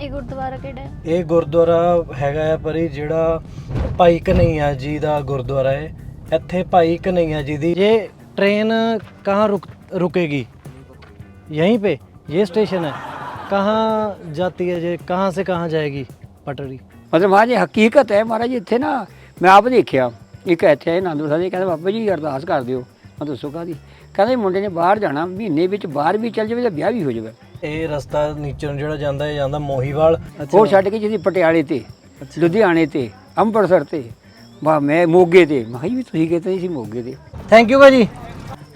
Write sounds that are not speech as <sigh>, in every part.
ਇਹ ਗੁਰਦੁਆਰਾ ਕਿਹੜਾ ਹੈ ਇਹ ਗੁਰਦੁਆਰਾ ਹੈਗਾ ਆ ਪਰੀ ਜਿਹੜਾ ਭਾਈ ਕਨਈਆ ਜੀ ਦਾ ਗੁਰਦੁਆਰਾ ਹੈ ਇੱਥੇ ਭਾਈ ਕਨਈਆ ਜੀ ਦੀ ਇਹ ट्रेन कहाँ रुक रुकेगी यहीं पे ये स्टेशन है कहाँ जाती है ये कहाँ से कहाँ जाएगी पटरी ਮਤਲਬ ਮਹਾਰਾਜ ਜੀ ਹਕੀਕਤ ਹੈ ਮਹਾਰਾਜ ਜੀ ਇੱਥੇ ਨਾ ਮੈਂ ਆਪ ਦੇਖਿਆ ਇੱਕ ਇੱਥੇ ਆਨੰਦਪੁਰ ਸਾਹਿਬ ਜੀ ਕਹਿੰਦੇ ਬਾਬਾ ਜੀ ਅਰਦਾਸ ਕਰ ਦਿਓ ਮੈਂ ਦੱਸੋ ਕਾਹਦੀ ਕਹਿੰਦੇ ਮੁੰਡੇ ਨੇ ਬਾਹਰ ਜਾਣਾ ਮਹੀਨੇ ਵਿੱਚ ਬਾਹਰ ਵੀ ਚੱਲ ਜਾਵੇ ਤੇ ਵਿਆਹ ਵੀ ਹੋ ਜਾਵੇ ਇਹ ਰਸਤਾ ਨੀਚੇ ਨੂੰ ਜਿਹੜਾ ਜਾਂਦਾ ਹੈ ਜਾਂਦਾ ਮੋਹੀਵਾਲ। ਉਹ ਛੱਡ ਕੇ ਜਿਹਦੀ ਪਟਿਆਲੇ ਤੇ ਲੁਧਿਆਣੇ ਤੇ ਅੰਮ੍ਰਿਤਸਰ ਤੇ ਬਾ ਮੈਂ ਮੋਗੇ ਤੇ। ਮੈਂ ਕਿਹਾ ਵੀ ਤੁਸੀਂ ਕਹਿੰਦੇ ਸੀ ਮੋਗੇ ਤੇ ਥੈਂਕ ਯੂ ਭਾਜੀ।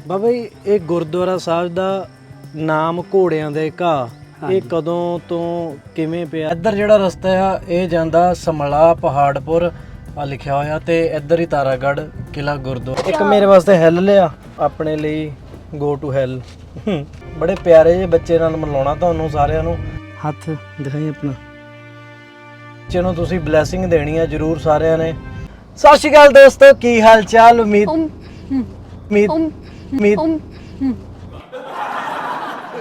ਬਾਬਾ ਜੀ ਇਹ ਗੁਰਦੁਆਰਾ ਸਾਹਿਬ ਦਾ ਨਾਮ ਘੋੜਿਆਂ ਦੇ ਘਾਹ। ਇਹ ਕਦੋਂ ਤੋਂ ਕਿਵੇਂ ਪਿਆ? ਇੱਧਰ ਜਿਹੜਾ ਰਸਤਾ ਆ ਇਹ ਜਾਂਦਾ ਸਮਲਾ ਪਹਾੜਪੁਰ। ਆ ਲਿਖਿਆ ਹੋਇਆ ਤੇ ਇੱਧਰ ਹੀ ਤਾਰਾਗੜ ਕਿਲਾ ਗੁਰਦੁਆਰਾ। ਇੱਕ ਮੇਰੇ ਵਾਸਤੇ ਹੈਲ ਲਿਆ ਆਪਣੇ ਲਈ। ਗੋ ਟੂ ਹੈਲ ਬੜੇ ਪਿਆਰੇ ਜਿਹੇ ਬੱਚੇ ਨਾਲ ਮਿਲਾਉਣਾ ਤੁਹਾਨੂੰ ਸਾਰਿਆਂ ਨੂੰ। ਹੱਥ ਦਿਖਾਈ ਆਪਣਾ। ਬੱਚੇ ਨੂੰ ਤੁਸੀਂ ਬਲੇਸਿੰਗ ਦੇਣੀ ਆ ਜਰੂਰ ਸਾਰਿਆਂ ਨੇ। ਸਤਿ ਸ਼੍ਰੀ ਅਕਾਲ ਦੋਸਤੋ ਕੀ ਹਾਲ ਚਾਲ? ਉਮੀਦ ਉਮੀਦ ਉਮੀਦ।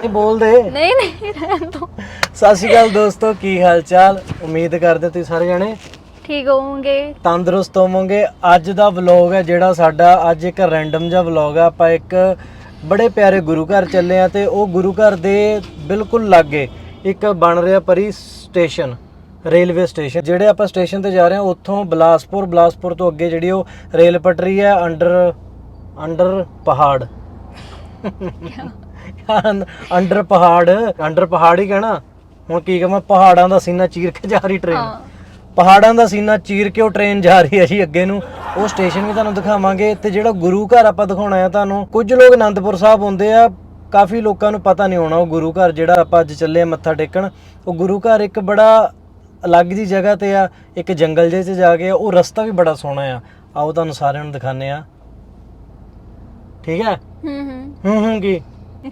ਇਹ ਬੋਲਦੇ। ਨਹੀਂ ਨਹੀਂ ਰਹਿਣ ਦੋ। ਸਤਿ ਸ਼੍ਰੀ ਅਕਾਲ ਦੋਸਤੋ ਕੀ ਹਾਲ ਚਾਲ? ਉਮੀਦ ਕਰਦੇ ਤੁਸੀਂ ਸਾਰੇ ਜਣੇ। ਠੀਕ ਹੋਵੋਗੇ? ਤੰਦਰੁਸਤ ਹੋਵੋਗੇ। ਅੱਜ ਦਾ ਵਲੌਗ ਹੈ ਜਿਹੜਾ ਸਾਡਾ ਅੱਜ ਇੱਕ ਰੈਂਡਮ ਜਿਹਾ ਵਲੌਗ ਆ। ਆਪਾਂ ਇੱਕ ਬੜੇ ਪਿਆਰੇ ਗੁਰੂ ਘਰ ਚੱਲੇ ਆ ਤੇ ਉਹ ਗੁਰੂ ਘਰ ਦੇ ਬਿਲਕੁਲ ਲਾਗੇ ਇੱਕ ਬਣ ਰਿਹਾ ਪਰੀ ਸਟੇਸ਼ਨ ਰੇਲਵੇ ਸਟੇਸ਼ਨ ਜਿਹੜੇ ਆਪਾਂ ਸਟੇਸ਼ਨ ਤੇ ਜਾ ਰਹੇ ਹਾਂ ਉੱਥੋਂ ਬਲਾਸਪੁਰ ਬਲਾਸਪੁਰ ਤੋਂ ਅੱਗੇ ਜਿਹੜੀ ਉਹ ਰੇਲ ਪਟਰੀ ਹੈ ਅੰਡਰ ਅੰਡਰ ਪਹਾੜ। ਅੰਡਰ ਪਹਾੜ ਅੰਡਰ ਪਹਾੜ ਹੀ ਕਹਿਣਾ। ਹੁਣ ਕੀ ਕਹਾਂ ਪਹਾੜਾਂ ਦਾ ਸੀਨਾ ਚੀਰ ਕੇ ਜਾ ਰਹੀ ਟ੍ਰੇਨ ਪਹਾੜਾਂ ਦਾ ਸੀਨਾ ਚੀਰ ਕੇ ਉਹ ਟ੍ਰੇਨ ਜਾ ਰਹੀ ਹੈ ਜੀ ਅੱਗੇ ਨੂੰ। ਉਹ ਸਟੇਸ਼ਨ ਵੀ ਤੁਹਾਨੂੰ ਦਿਖਾਵਾਂਗੇ। ਤੇ ਜਿਹੜਾ ਗੁਰੂ ਘਰ ਆਪਾਂ ਦਿਖਾਉਣਾ ਹੈ ਤੁਹਾਨੂੰ ਕੁਝ ਲੋਕ ਆਨੰਦਪੁਰ ਸਾਹਿਬ ਹੁੰਦੇ ਆ ਕਾਫੀ ਲੋਕਾਂ ਨੂੰ ਪਤਾ ਨਹੀਂ ਹੋਣਾ ਉਹ ਗੁਰੂ ਘਰ ਜਿਹੜਾ ਆਪਾਂ ਅੱਜ ਚੱਲੇ ਆ ਮੱਥਾ ਟੇਕਣ। ਉਹ ਗੁਰੂ ਘਰ ਇੱਕ ਬੜਾ ਅਲੱਗ ਜੀ ਜਗ੍ਹਾ ਤੇ ਆ ਇੱਕ ਜੰਗਲ ਜਿਹੇ 'ਚ ਜਾ ਕੇ ਆ, ਉਹ ਰਸਤਾ ਵੀ ਬੜਾ ਸੋਹਣਾ ਆ। ਆਓ ਤੁਹਾਨੂੰ ਸਾਰਿਆਂ ਨੂੰ ਦਿਖਾਣੇ ਆ ਠੀਕ ਹੈ? ਹੂੰ ਹੂੰ। ਹੂੰ ਹੂੰ ਕੀ? <laughs>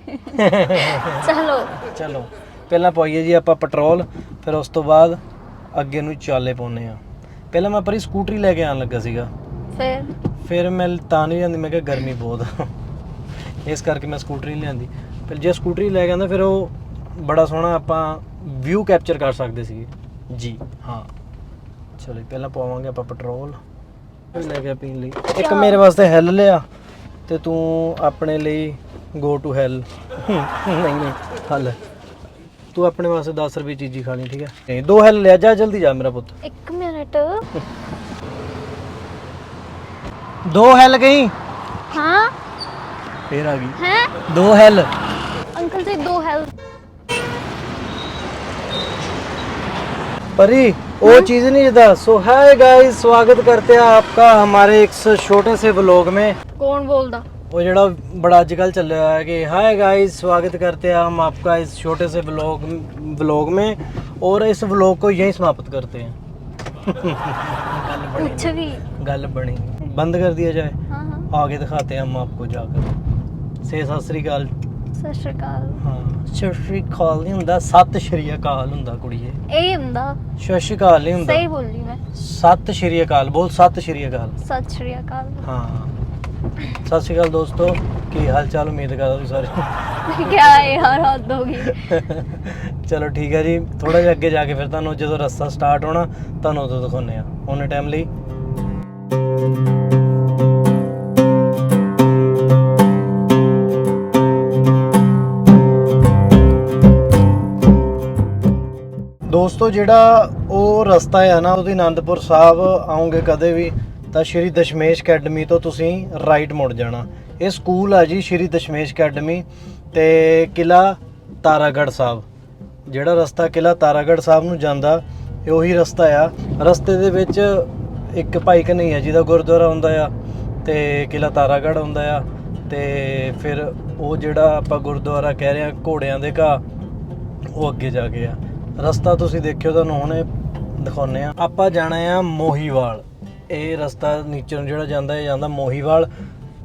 ਚਲੋ। ਚਲੋ। ਪਹਿਲਾਂ ਪਾਈਏ ਜੀ ਆਪਾਂ ਪੈਟਰੋਲ ਫਿਰ ਉਸ ਤੋਂ ਬਾਅਦ ਅੱਗੇ ਨੂੰ ਚਾਲੇ ਪਾਉਨੇ ਆ ਪਹਿਲਾਂ ਮੈਂ ਪਰੀ ਸਕੂਟਰੀ ਲੈ ਕੇ ਆਣ ਲੱਗਾ ਸੀਗਾ। ਫਿਰ? ਫਿਰ ਮੈਂ ਤਾਂ ਨਹੀਂ ਜਾਂਦੀ ਮੈਂ ਕਿਹਾ ਗਰਮੀ ਬਹੁਤ ਆ। ਇਸ ਕਰਕੇ ਮੈਂ ਸਕੂਟਰੀ ਨਹੀਂ ਲਿਆਂਦੀ। ਫਿਰ ਜੇ ਸਕੂਟਰੀ ਲੈ ਕੇ ਆਂਦਾ ਫਿਰ ਉਹ ਬੜਾ ਸੋਹਣਾ ਆਪਾਂ ਵਿਊ ਕੈਪਚਰ ਕਰ ਸਕਦੇ ਸੀਗੇ। ਜੀ ਹਾਂ। ਚਲੋ ਜੀ, ਪਹਿਲਾਂ ਪਾਵਾਂਗੇ ਆਪਾਂ ਪੈਟਰੋਲ ਫਿਰ ਲੈ ਕੇ ਪੀਣ ਲਈ। ਇੱਕ ਮੇਰੇ ਵਾਸਤੇ ਹੈਲ ਲਿਆ ਤੇ ਤੂੰ ਆਪਣੇ ਲਈ ਗੋ ਟੂ ਹੈਲ ਨਹੀਂ ਨਹੀਂ ਹੱਲ ਤੂੰ ਆਪਣੇ ਵਾਸਤੇ 10 ਰੁਪਏ ਚੀਜ਼ੀ ਖਾਣੀ ਠੀਕ ਹੈ ਨਹੀਂ ਦੋ ਹੈਲ ਲਿਆ ਜਾ ਜਲਦੀ ਜਾ ਮੇਰਾ ਪੁੱਤ ਇੱਕ ਮਿੰਟ ਦੋ ਹੈਲ ਗਈ ਹਾਂ ਫੇਰ ਆ ਗਈ ਹੈ ਦੋ ਹੈਲ अंकल जी दो हेल्प परी वो चीज नहीं था सो हाय गाइस स्वागत करते हैं आपका हमारे एक छोटे से व्लॉग में कौन बोलदा वो जड़ा बड़ा आजकल चल रहा है कि हाय गाइस स्वागत करते हैं हम आपका इस छोटे से व्लॉग व्लॉग में और इस व्लॉग को यहीं समाप्त करते हैं गल बनी कुछ भी गल बनी बंद कर दिया जाए हाँ हाँ आगे दिखाते हैं हम आपको जाकर ਸੇ ਸਤਿ ਸ੍ਰੀ ਅਕਾਲ ਸਤਿ ਸ਼੍ਰੀ ਅਕਾਲ ਹਾਂ ਸਤਿ ਸ੍ਰੀ ਅਕਾਲ ਨਹੀਂ ਹੁੰਦਾ ਸਤਿ ਸ਼੍ਰੀ ਅਕਾਲ ਹੁੰਦਾ ਕੁੜੀਏ ਇਹ ਹੁੰਦਾ ਸਤਿ ਸ਼੍ਰੀ ਅਕਾਲ ਨਹੀਂ ਹੁੰਦਾ ਸਹੀ ਬੋਲੀ ਮੈਂ ਸਤਿ ਸ਼੍ਰੀ ਅਕਾਲ ਬੋਲ ਸਤਿ ਸ਼੍ਰੀ ਅਕਾਲ ਸਤਿ ਸ਼੍ਰੀ ਅਕਾਲ ਹਾਂ ਸਤਿ ਸ਼੍ਰੀ ਅਕਾਲ ਦੋਸਤੋ ਕੀ ਹਾਲ ਚਾਲ ਉਮੀਦ ਕਰਦਾ ਤੁਸੀਂ ਸਾਰੇ ਕਿਆ ਹੈ? ਯਾਰ ਹੱਦ ਹੋ ਗਈ ਚਲੋ ਠੀਕ ਹੈ ਜੀ ਥੋੜਾ ਜਿਹਾ ਅੱਗੇ ਜਾ ਕੇ ਫਿਰ ਤੁਹਾਨੂੰ ਜਦੋਂ ਰਸਤਾ ਸਟਾਰਟ ਹੋਣਾ ਤੁਹਾਨੂੰ ਉਦੋਂ ਦਿਖਾਉਂਦੇ ਆ ਉਹਨੇ ਟਾਈਮ ਲਈ। ਦੋਸਤੋ ਜਿਹੜਾ ਉਹ ਰਸਤਾ ਹੈ ਨਾ ਉਹਦੀ ਆਨੰਦਪੁਰ ਸਾਹਿਬ ਆਉਂਗੇ ਕਦੇ ਵੀ। ਤਾਂ ਸ਼੍ਰੀ ਦਸ਼ਮੇਸ਼ ਅਕੈਡਮੀ ਤੋਂ ਤੁਸੀਂ ਰਾਈਟ ਮੁੜ ਜਾਣਾ। ਇਹ ਸਕੂਲ ਆ ਜੀ ਸ਼੍ਰੀ ਦਸ਼ਮੇਸ਼ ਅਕੈਡਮੀ ਤੇ ਕਿਲਾ ਤਾਰਾਗੜ੍ਹ ਸਾਹਿਬ। ਜਿਹੜਾ ਰਸਤਾ ਕਿਲਾ ਤਾਰਾਗੜ੍ਹ ਸਾਹਿਬ ਨੂੰ ਜਾਂਦਾ, ਇਹ ਉਹੀ ਰਸਤਾ ਆ। ਰਸਤੇ ਦੇ ਵਿੱਚ ਇੱਕ ਭਾਈ ਕਨਈਆ ਜੀ ਦਾ ਗੁਰਦੁਆਰਾ ਹੁੰਦਾ ਆ ਤੇ ਕਿਲਾ ਤਾਰਾਗੜ੍ਹ ਹੁੰਦਾ ਆ ਤੇ ਫਿਰ ਉਹ ਜਿਹੜਾ ਆਪਾਂ ਗੁਰਦੁਆਰਾ ਕਹਿ ਰਹੇ ਆ ਘੋੜਿਆਂ ਦੇ ਘਾਹ, ਉਹ ਅੱਗੇ ਜਾ ਕੇ ਆ। ਰਸਤਾ ਤੁਸੀਂ ਦੇਖਿਓ ਤੁਹਾਨੂੰ ਹੁਣੇ ਦਿਖਾਉਨੇ ਆ। ਆਪਾਂ ਜਾਣਾ ਆ ਮੋਹੀਵਾਲ। ਇਹ ਰਸਤਾ ਨੀਚੇ ਨੂੰ ਜਿਹੜਾ ਜਾਂਦਾ, ਇਹ ਜਾਂਦਾ ਮੋਹੀਵਾਲ।